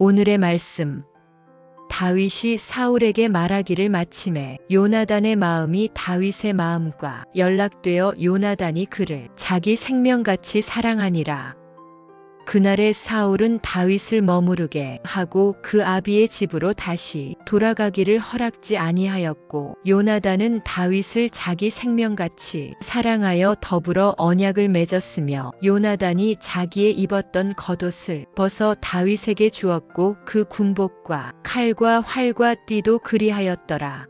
오늘의 말씀. 다윗이 사울에게 말하기를 마침에 요나단의 마음이 다윗의 마음과 연락되어 요나단이 그를 자기 생명같이 사랑하니라. 그날에 사울은 다윗을 머무르게 하고 그 아비의 집으로 다시 돌아가기를 허락지 아니하였고 요나단은 다윗을 자기 생명같이 사랑하여 더불어 언약을 맺었으며 요나단이 자기의 입었던 겉옷을 벗어 다윗에게 주었고 그 군복과 칼과 활과 띠도 그리하였더라.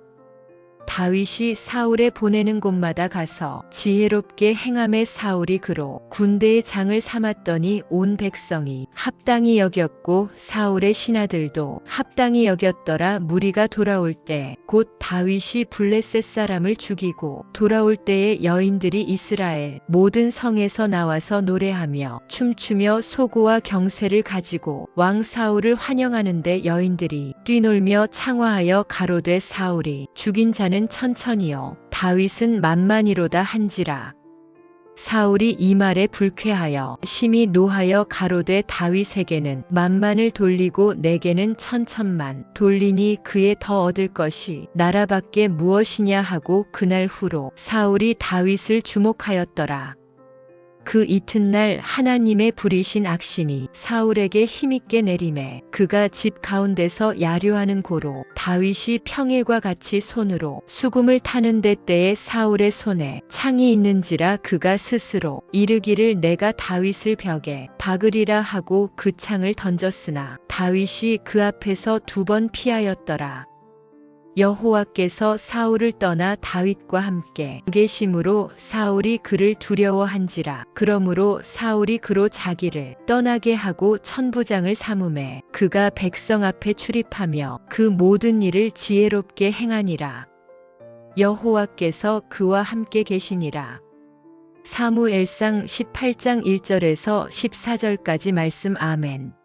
다윗이 사울에 보내는 곳마다 가서 지혜롭게 행함에 사울이 그로 군대의 장을 삼았더니 온 백성이 합당히 여겼고 사울의 신하들도 합당히 여겼더라 무리가 돌아올 때 곧 다윗이 블레셋 사람을 죽이고 돌아올 때에 여인들이 이스라엘 모든 성에서 나와서 노래하며 춤추며 소고와 경쇠를 가지고 왕 사울을 환영하는데 여인들이 뛰놀며 창화하여 가로되 사울이 죽인 자는 천천히요 다윗은 만만이로다 한지라 사울이 이 말에 불쾌하여 심히 노하여 가로되 다윗에게는 만만을 돌리고 내게는 천천만 돌리니 그에 더 얻을 것이 나라밖에 무엇이냐 하고 그날 후로 사울이 다윗을 주목하였더라. 그 이튿날 하나님의 부리신 악신이 사울에게 힘있게 내림에 그가 집 가운데서 야류하는 고로 다윗이 평일과 같이 손으로 수금을 타는 데 때에 사울의 손에 창이 있는지라 그가 스스로 이르기를 내가 다윗을 벽에 박으리라 하고 그 창을 던졌으나 다윗이 그 앞에서 두 번 피하였더라. 여호와께서 사울을 떠나 다윗과 함께 계심으로 사울이 그를 두려워한지라. 그러므로 사울이 그로 자기를 떠나게 하고 천부장을 삼음에 그가 백성 앞에 출입하며 그 모든 일을 지혜롭게 행하니라. 여호와께서 그와 함께 계시니라. 사무엘상 18장 1절에서 14절까지 말씀 아멘